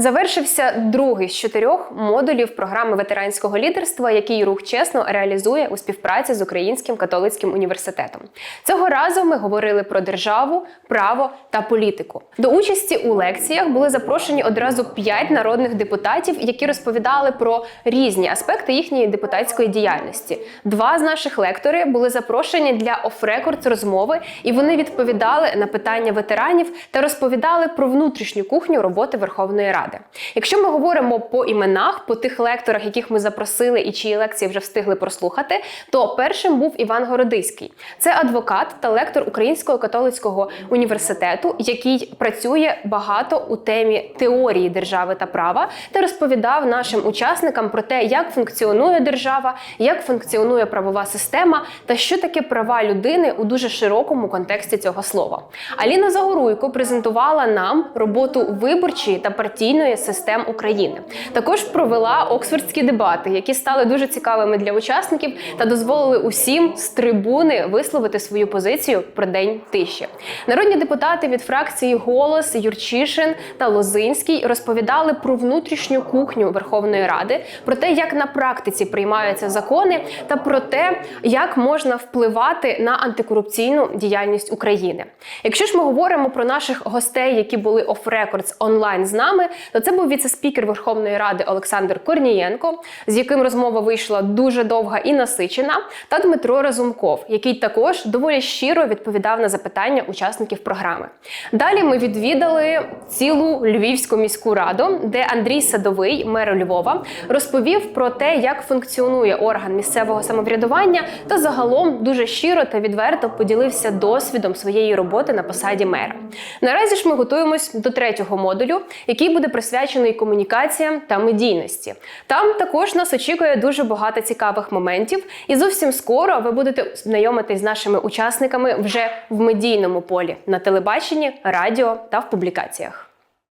Завершився другий з чотирьох модулів програми ветеранського лідерства, який рух чесно реалізує у співпраці з Українським католицьким університетом. Цього разу ми говорили про державу, право та політику. До участі у лекціях були запрошені одразу п'ять народних депутатів, які розповідали про різні аспекти їхньої депутатської діяльності. Два з наших лекторів були запрошені для оф-рекорд розмови, і вони відповідали на питання ветеранів та розповідали про внутрішню кухню роботи Верховної Ради. Якщо ми говоримо по іменах, по тих лекторах, яких ми запросили і чиї лекції вже встигли прослухати, то першим був Іван Городиський. Це адвокат та лектор Українського католицького університету, який працює багато у темі теорії держави та права, та розповідав нашим учасникам про те, як функціонує держава, як функціонує правова система та що таке права людини у дуже широкому контексті цього слова. Аліна Загоруйко презентувала нам роботу виборчої та партійної систем України. Також провела оксфордські дебати, які стали дуже цікавими для учасників та дозволили усім з трибуни висловити свою позицію про день тиші. Народні депутати від фракції Голос, Юрчишин та Лозинський розповідали про внутрішню кухню Верховної Ради, про те, як на практиці приймаються закони, та про те, як можна впливати на антикорупційну діяльність України. Якщо ж ми говоримо про наших гостей, які були оф-рекордс онлайн з нами, то це був віце-спікер Верховної Ради Олександр Корнієнко, з яким розмова вийшла дуже довга і насичена, та Дмитро Разумков, який також доволі щиро відповідав на запитання учасників програми. Далі ми відвідали цілу Львівську міську раду, де Андрій Садовий, мер Львова, розповів про те, як функціонує орган місцевого самоврядування, та загалом дуже щиро та відверто поділився досвідом своєї роботи на посаді мера. Наразі ж ми готуємось до третього модулю, який буде присвячений комунікаціям та медійності. Там також нас очікує дуже багато цікавих моментів, і зовсім скоро ви будете знайомитись з нашими учасниками вже в медійному полі на телебаченні, радіо та в публікаціях.